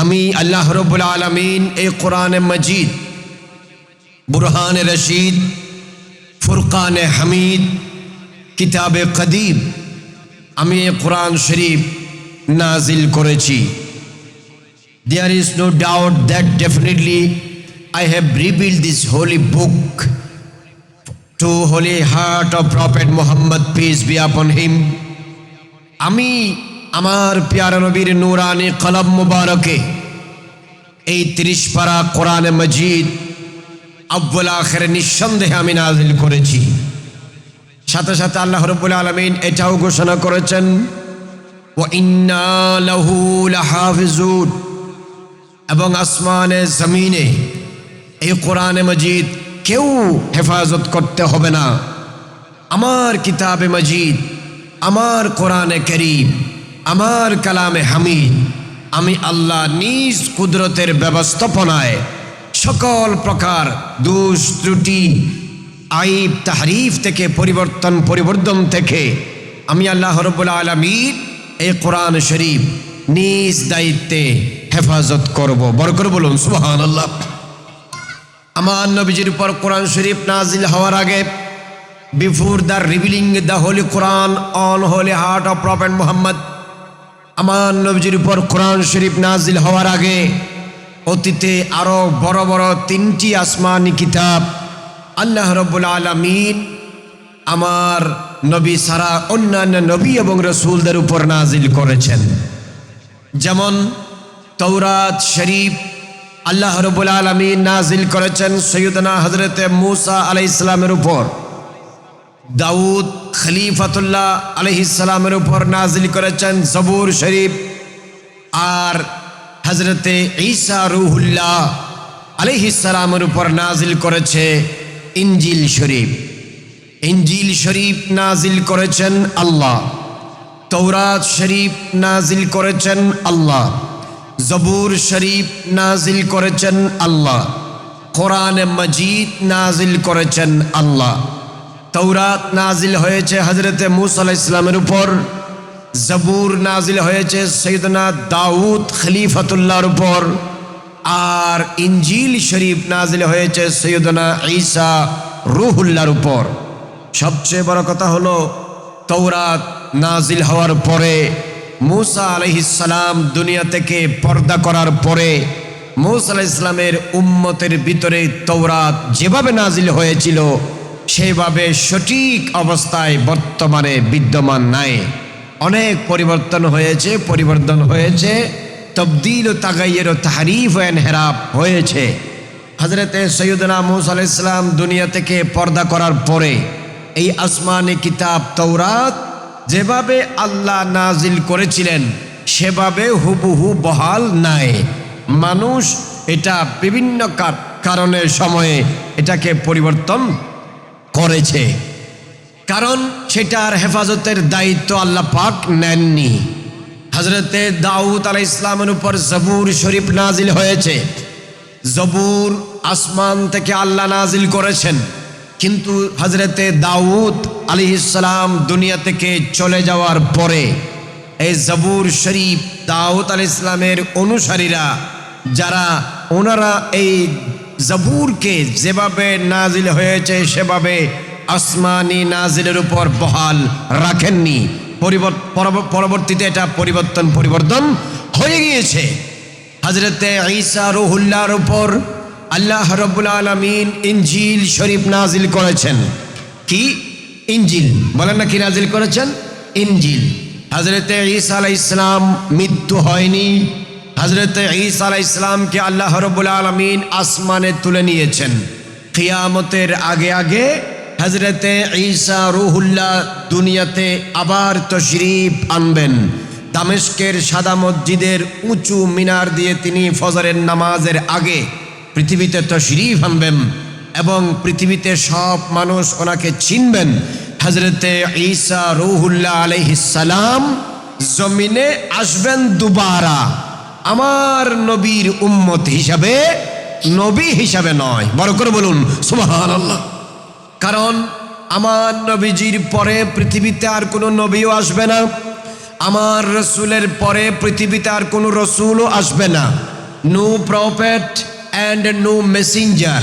আমি আল্লাহ রব্বুল আলমিন এই কোরআন মজিদ বুরহান রশিদ ফুরকান হামিদ কিতাবে কদিব আমি এই কোরআন শরীফ নাজিল করেছি There is no doubt that definitely I have revealed this holy book to holy heart of Prophet Muhammad, peace be upon him. আমি আমার প্যারা নবীর নুরানি কলম মুবারকে, এই ত্রিশ পারা কোরআনে মজিদ আব্বুল আখের নিঃসন্দেহে আমি নাজিল করেছি। সাথে সাথে আল্লাহ রব্বুল আলমিন এটাও ঘোষণা করেছেন ও ইন্না লাহু লাহাফিজুন। এবং আসমানে জমিনে এই কোরআনে মজিদ কেউ হেফাজত করতে হবে না। আমার কিতাবে মজিদ, আমার কোরআনে করিম আমার কালামে হামিদ, আমি আল্লাহ নিজ কুদরতের ব্যবস্থাপনায় সকল প্রকার দুষ ত্রুটি, আইব, তাহরিফ থেকে পরিবর্তন পরিবর্তন থেকে আমি আল্লাহ রব্বুল আলমীর এই কোরআন শরীফ নিজ দায়িত্বে হেফাজত করব। বড় করে বলুন সুহান আল্লাহ আমার নবীজির উপর কোরআন শরীফ নাজিল হওয়ার আগে before the revealing the holy Quran on holy heart of prophet Muhammad আমার নবীজির উপর কোরআন শরীফ নাজিল হওয়ার আগে অতীতে আরও বড় বড় তিনটি আসমানি কিতাব আল্লাহ রব্বুল আলমিন আমার নবী সারা অন্যান্য নবী এবং রসুলদের উপর নাজিল করেছেন। যেমন তৌরাত শরীফ আল্লাহ রবুল আলমী নাজিল করেছেন সৈয়দনা হজরতে মুসা আলাই ইসলামের উপর। দাউদ খলিফাতুল্লাহ আলহিসামের উপর নাজিল করেছেন জবুর শরীফ আর হজরতে ঈসা রুহুল্লাহ আলহিসামের উপর নাজিল করেছে ইঞ্জিল শরীফ। ইঞ্জিল শরীফ নাজিল করেছেন আল্লাহ। তৌরাত শরীফ নাজিল করেছেন আল্লাহ। জবুর শরীফ নাজিল করেছেন আল্লাহ। কোরআন মজিদ নাজিল করেছেন আল্লাহ। তৌরাত নাজিল হয়েছে হজরতে মুসা ইসলামের উপর, জবুর নাজিল হয়েছে সৈদনা দাউদ খলিফতুল্লাহর উপর, আর ইঞ্জিল শরীফ নাজিল হয়েছে সৈয়দনা ঈসা রুহুল্লার উপর। সবচেয়ে বড় কথা হলো তৌরাত নাজিল হওয়ার পরে, মুসা আলহিসাল্লাম দুনিয়া থেকে পর্দা করার পরে, মুসা আলাহ ইসলামের উম্মতের ভিতরে তৌরাত যেভাবে নাজিল হয়েছিল সেভাবে সঠিক অবস্থায় বর্তমানে বিদ্যমান নাই। অনেক পরিবর্তন হয়েছে পরিবর্তন হয়েছে, তবদিল ও তাগাইয়ের ও তাহারিফ ও হেরাপ হয়েছে। হজরতে সৈয়দনা মুসা ইসলাম দুনিয়া থেকে পর্দা করার পরে এই আসমানি কিতাব তৌরাত যেভাবে আল্লাহ নাজিল করেছিলেন, সেভাবে হুবহু বহাল নাই। মানুষ এটা বিভিন্ন কারণের সময়ে এটাকে পরিবর্তন করেছে। কারণ সেটার হেফাজতের দায়িত্ব আল্লাহ পাক নেননি। হজরতে দাউদ আলাহ ইসলামের উপর জবুর শরীফ নাজিল হয়েছে। জবুর আসমান থেকে আল্লাহ নাজিল করেছেন। কিন্তু হজরতে দাউদ আলী ইসলাম দুনিয়া থেকে চলে যাওয়ার পরে এই জবুর শরীফ দাউদ আলী ইসলামের অনুসারীরা, যারা ওনারা এই জবুরকে যেভাবে নাজিল হয়েছে, সেভাবে আসমানি নাজিলের উপর বহাল রাখেননি। পরবর্তীতে এটা পরিবর্তন পরিবর্তন হয়ে গিয়েছে। হজরতে ঈসা রুহুল্লার উপর আল্লাহ রব্বুল আলমিন ইঞ্জিল শরীফ নাজিল করেছেন। কি? ইঞ্জিল বলেন না কি নাজিল করেছেন? ইঞ্জিল হজরতে ঈসা আলাহ ইসলাম মৃত্যু হয়নি। হজরতে ঈসা ইসলামকে আল্লাহ রব্বুল আলমিন আসমানে তুলে নিয়েছেন। খিয়ামতের আগে আগে হজরতে ঈসা রুহুল্লাহ দুনিয়াতে আবার তশরিফ আনবেন। দামেস্কের সাদা মসজিদের উঁচু মিনার দিয়ে তিনি ফজরের নামাজের আগে পৃথিবীতে তশরিফ আনবেন এবং পৃথিবীতে সব মানুষ ওনাকে চিনবেন। হজরতে ঈসা রুহুল্লাহ আলহিসাল্লাম জমিনে আসবেন দুবারা। আমার নবীর উম্মত হিসাবে নবী হিসাবে নয়। বড় করে বলুন সুবাহ আল্লাহ কারণ আমার নবীজির পরে পৃথিবীতে আর কোনো নবীও আসবে না। আমার রসুলের পরে পৃথিবীতে আর কোনো রসুলও আসবে না। No prophet and no messenger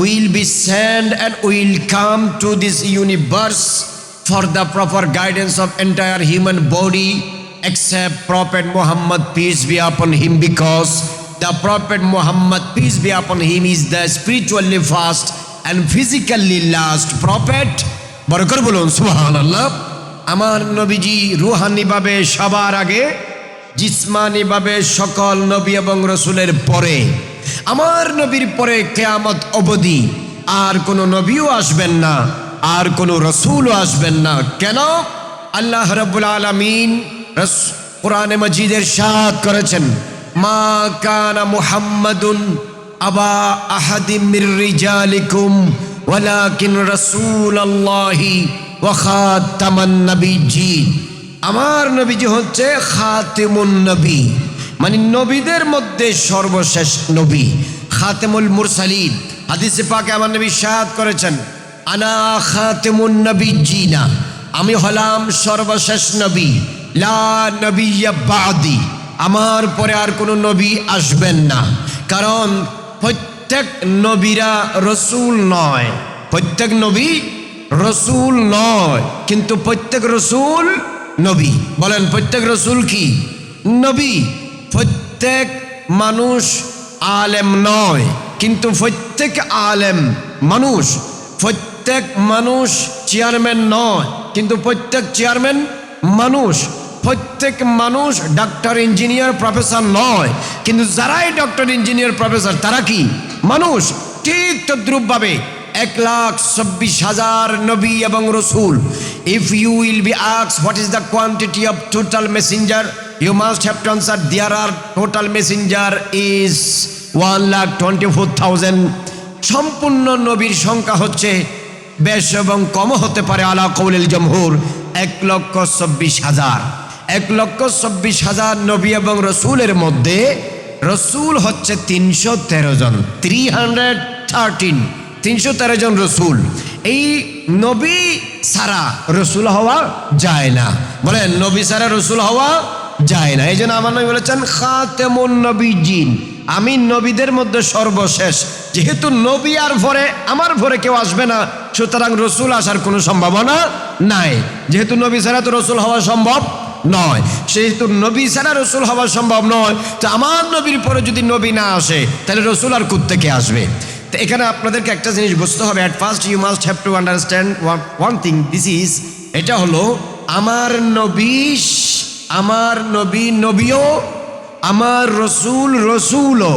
will be send and will come to this universe for the proper guidance of entire human body. Except Prophet Muhammad, peace be upon him, because the Prophet Muhammad, peace be upon him, is the spiritually first and physically last prophet. বড় করে বলুন সুহান আল্লাহ আমার নবীজি রুহানিভাবে সবার আগে জিসমানিভাবে সকল নবী এবং রসুলের পরে আমার নবীর পরে কেয়ামত অবধি আর কোনো নবীও আসবেন না আর কোনো রসুলও আসবেন না কেন আল্লাহ রব্বুল আলমিন কোরআনে মজিদের সাদ করেছেন, মা কানা মুহাম্মাদুন আবা আহাদিম মির রিজালিকুম, ওয়ালাকিন রাসূলুল্লাহি ওয়া খাতামান নবিয়্যিন আমার নবীজি হচ্ছে খাতেমুন নবী মানে নবীদের মধ্যে সর্বশেষ নবী, খাতেমুল মুরসালিন। হাদিসে পাকে আমার নবী সাদ করেছেন, আনা খাতেমুন নবিয়্যিনা, আমি হলাম সর্বশেষ নবী। লা নবিয়া বাদি। আমার পরে আর কোনো নবী আসবেন না। কারণ প্রত্যেক নবীরা রসুল নয়। প্রত্যেক নবী রসুল নয়। কিন্তু প্রত্যেক রসুল নবী। বলেন, প্রত্যেক রসুল কি? নবী। প্রত্যেক মানুষ আলেম নয়। কিন্তু প্রত্যেক আলেম মানুষ। প্রত্যেক মানুষ চেয়ারম্যান নয়। কিন্তু প্রত্যেক চেয়ারম্যান মানুষ। প্রত্যেক মানুষ ডাক্তার ইঞ্জিনিয়ার প্রফেসর নয়। কিন্তু যারাই ডক্টর ইঞ্জিনিয়ার প্রফেসর তারা কি? মানুষ। ঠিক তদ্রুপভাবে এক লাখ চব্বিশ হাজার নবী এবং রসুল। If you will be আক্স what is the quantity of total messenger you must have to answer there are total messenger is one lakh twenty four thousand সম্পূর্ণ নবীর সংখ্যা হচ্ছে বেশ এবং কম হতে পারে, আলা কৌলিল জমহুর, এক লক্ষ চব্বিশ হাজার। এক লক্ষ চব্বিশ হাজার নবী এবং রসুলের মধ্যে রসুল হচ্ছে তিনশো তেরো জন থ্রি হান্ড্রেড থার্টিন তিনশো তেরো জন রসুল। এই নবী সারা রসুল হওয়া যায় না। বলেন, নবী সারা রসুল হওয়া যায় না। এই জন্য আমার নবী বলেছেন খা তেমন নবী জিন আমি নবীদের মধ্যে সর্বশেষ। যেহেতু নবী আর ভরে, আমার ভরে কেউ আসবে না, সুতরাং রসুল আসার কোনো সম্ভাবনা নাই। যেহেতু নবী ছাড়া তো রসুল হওয়া সম্ভব নয়। সেহেতু নবী ছাড়া রসুল হওয়া সম্ভব নয়, তো আমার নবীর পরে যদি নবী না আসে, তাহলে রসুল আর থেকে আসবে? তো এখানে আপনাদেরকে একটা জিনিস বুঝতে হবে। At first you must have to understand one thing this is এটা হলো আমার নবী আমার নবী নবীও, আমার রসুল রসুলও,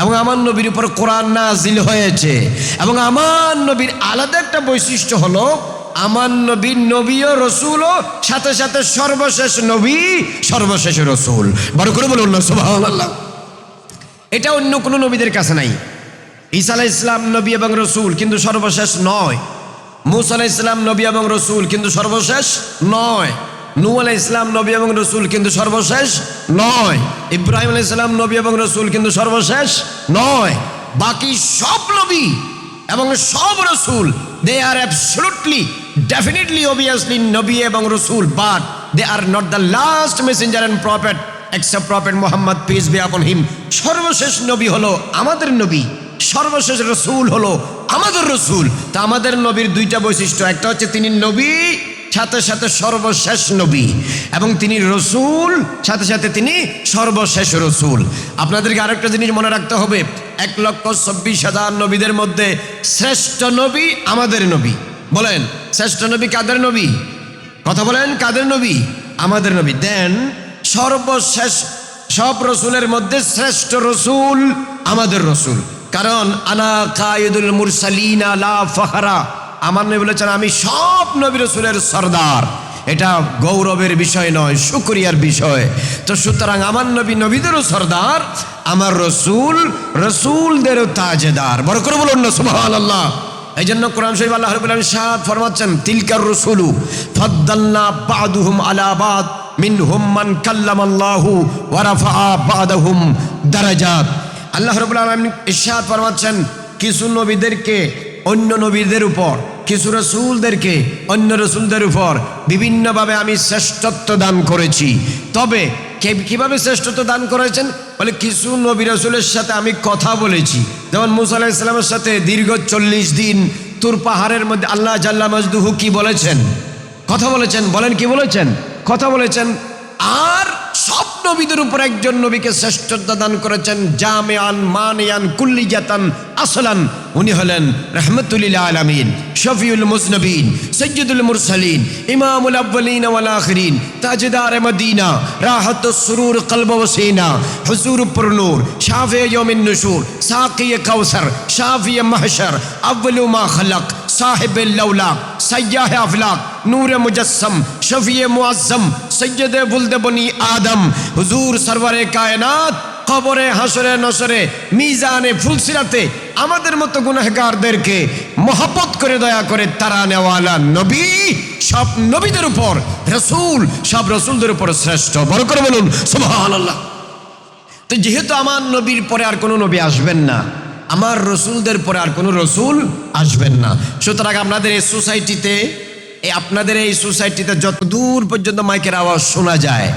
এবং আমার নবীর উপর কোরআন নাজিল হয়েছে, এবং আমার নবীর আলাদা একটা বৈশিষ্ট্য হলো আমার নবীর নবীও রসুলও সাথে সাথে সর্বশেষ নবী, সর্বশেষ রসুল। বড় করে বলুন সুবহানাল্লাহ। এটা অন্য কোনো নবীদের কাছে নাই। ঈসা আলাহ ইসলাম নবী এবং রসুল, কিন্তু সর্বশেষ নয়। মুসা আলাহ ইসলাম নবী এবং রসুল, কিন্তু সর্বশেষ নয়। নূ আলাহ ইসলাম নবী এবং রসুল, কিন্তু সর্বশেষ নয়। ইব্রাহিম আলাহ ইসলাম নবী এবং রসুল, কিন্তু সর্বশেষ নয়। বাকি সব নবী এবং সব রসুল they are absolutely definitely obviously নবী এবং রসুল but they are not the last messenger and prophet except prophet Muhammad peace be upon him সর্বশেষ নবী হলো আমাদের নবী, সর্বশেষ রসুল হলো আমাদের রসুল। তা আমাদের নবীর দুইটা বৈশিষ্ট্য, একটা হচ্ছে তিনি নবী, সাথে সাথে সর্বশেষ নবী, এবং তিনি রসুল, সাথে সাথে তিনি সর্বশেষ রসুল। আপনাদেরকে আরেকটা জিনিস মনে রাখতে হবে, এক লক্ষ চব্বিশ হাজার নবীদের মধ্যে শ্রেষ্ঠ নবী আমাদের নবী। বলেন, শ্রেষ্ঠ নবী কাদের নবী? কথা বলেন, কাদের নবী? আমাদের নবী। দেন, সর্বশেষ সব রসুলের মধ্যে শ্রেষ্ঠ রসুল আমাদের রসুল। কারণ, আনা কায়দুল মুরসালিন আলা ফাহারা। আমার নবী বলেছেন, আমি সব নবী রসুলের সর্দার। এটা গৌরবের বিষয় নয়, শুক্রিয়ার বিষয়। তো সুতরাং আমার নবী নবীদেরও সর্দার, আমার রসুল রসুলদেরও তাজেদার। বড় করে বলুন না সুবহান আল্লাহ এই জন্য কোরআন শরীফ আল্লাহ রবুল আলম সাদ ফরমাচ্ছেন, তিলকার রসুলু ফদ্দাল্লা বাদুহুম আলা বাদ মিন হুম্মান কাল্লাম আল্লাহু ওয়ারাফা বাদাহুম দারাজাত। আল্লাহ রবুল আলম ইরশাদ ফরমাচ্ছেন, কিছু নবীদেরকে অন্য নবীদের উপর, কিছু রসুলদেরকে অন্য রসুলদের উপর বিভিন্নভাবে আমি শ্রেষ্ঠত্ব দান করেছি। তবে কীভাবে শ্রেষ্ঠত্ব দান করেছেন? বলে, কিছু নবী রসুলের সাথে আমি কথা বলেছি। যেমন মুসা ইসলামের সাথে দীর্ঘ চল্লিশ দিন তুর পাহাড়ের মধ্যে আল্লাহ জাল্লা মজদুহু কি বলেছেন? কথা বলেছেন। বলেন, কি বলেছেন? কথা বলেছেন। আর সব নবীদের উপর একজন নবীকে শ্রেষ্ঠত্ব দান করেছেন জামেয়ান মানিয়ান কুল্লিজাতান আসলান। উনি হলেন রহমতুল্লিল আলমিন, শফিউল মুজনবিন, সৈয়দুল মুরসালিন, ইমামুল আব্বালিন ওয়াল তাজদার মদিনা, রাহত সুরুর কলব ওসিনা হুজুর পুরনুর শাফে ইয়মিন নুশুর সাকি কাউসার শাফি মাহশর, আব্বলু মা খলক সাহেব লৌলাক সയ്യാহ আফলাক নূর মুজসম শফিয়ে মুআজ্জম সৈয়দ বুলদ বনি আদম হুজুর সরওয়ারে কায়নাত কবরে হাসরে নসরে মিজানে ফুলসিরাতে আমাদের মতো গুনাহগারদেরকে মহব্বত করে দয়া করে তারা নেওয়ালা নবী সব নবীদের উপর রসুল সব রসুলদের উপর শ্রেষ্ঠ বড় করে বলুন সুবহানাল্লাহ তো যেহেতু আমার নবীর পরে আর কোনো নবী আসবেন না আমার রসুলদের পরে আর কোনো রসুল আসবেন না। সুতরাং আপনাদের এই সোসাইটিতে, এই আপনাদের এই সোসাইটিতে যত দূর পর্যন্ত মাইকের আওয়াজ শোনা যায়,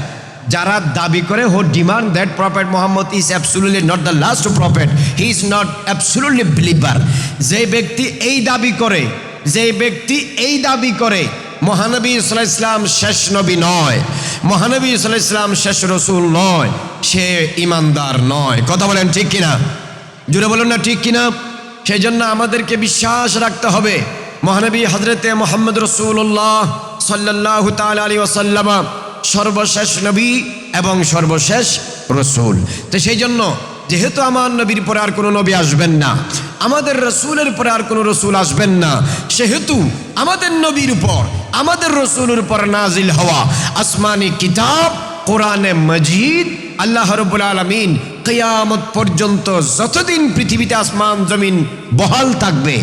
যারা দাবি করে who demand that prophet Muhammad is absolutely not the last prophet, he is not absolutely believer. যে ব্যক্তি এই দাবি করে, যে ব্যক্তি এই দাবি করে, মহানবী ইসলাম ইসলাম শেষ নবী নয়, মহানবী ইসলাম ইসলাম শেষ রসুল নয়, সে ইমানদার নয়। কথা বলেন ঠিক কিনা? জুড়ে বলুন না ঠিক কিনা? সেই জন্য আমাদেরকে বিশ্বাস রাখতে হবে। মহানবী হজরতে মোহাম্মদ রসুল্লাহ সাল্লাহ তাল আলী ওসাল্লামা সর্বশেষ নবী এবং সর্বশেষ রসুল। তো সেই জন্য যেহেতু আমার নবীর পরে আর কোনো নবী আসবেন না, আমাদের রসুলের পরে আর কোনো রসুল আসবেন না, সেহেতু আমাদের নবীর উপর আমাদের রসুলের উপর নাজিল হওয়া আসমানি কিতাব, কোরআনে মজিদ, আল্লাহ রবুল আলমিন কেয়ামত পর্যন্ত যতদিন পৃথিবীতে আসমান, জমিন বহাল থাকবে,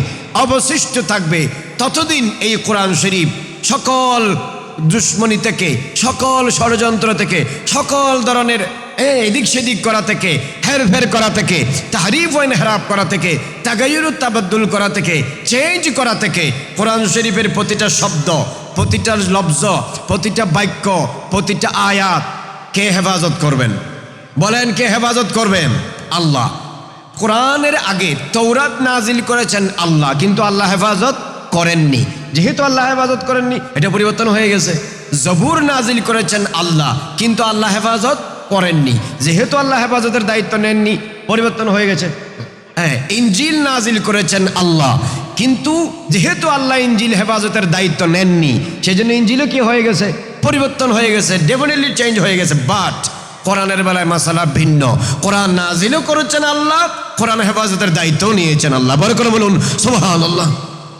অবশিষ্ট থাকবে, ততদিন এই কোরআন শরীফ সকল দুশ্মনী থেকে, সকল ষড়যন্ত্র থেকে, সকল ধরনের এদিক সেদিক করা থেকে, হেরফের করা থেকে, তাহারিফ ওয়াইন হেরাপ করা থেকে তাগাইরুত তাবাদ্দুল করা থেকে, চেঞ্জ করা থেকে, কোরআন শরীফের প্রতিটা শব্দ, প্রতিটা লব্জ, প্রতিটা বাক্য, প্রতিটা আয়াত কে হেফাজত করবেন? বলেন, কে হেফাজত করবেন? আল্লাহ। কোরআনের আগে তৌরাত নাজিল করেছেন আল্লাহ, কিন্তু আল্লাহ হেফাজত করেননি। যেহেতু আল্লাহ হেফাজত করেননি, এটা পরিবর্তন হয়ে গেছে। জবুর নাজিল করেছেন আল্লাহ, কিন্তু আল্লাহ হেফাজত করেননি। যেহেতু আল্লাহ হেফাজতের দায়িত্ব নেননি, পরিবর্তন হয়ে গেছে। হ্যাঁ ইঞ্জিল নাজিল করেছেন আল্লাহ, কিন্তু যেহেতু আল্লাহ ইঞ্জিল হেফাজতের দায়িত্ব নেননি, সেজন্য ইঞ্জিলও কি হয়ে গেছে? পরিবর্তন হয়ে গেছে ডেফিনেটলি চেঞ্জ হয়ে গেছে বাট কোরআনের বেলায় মাসালা ভিন্ন। কোরআন নাজিলও করেছেন আল্লাহ, কোরআন হেফাজতের দায়িত্বও নিয়েছেন আল্লাহ। বলে করে বলুন সোহান আল্লাহ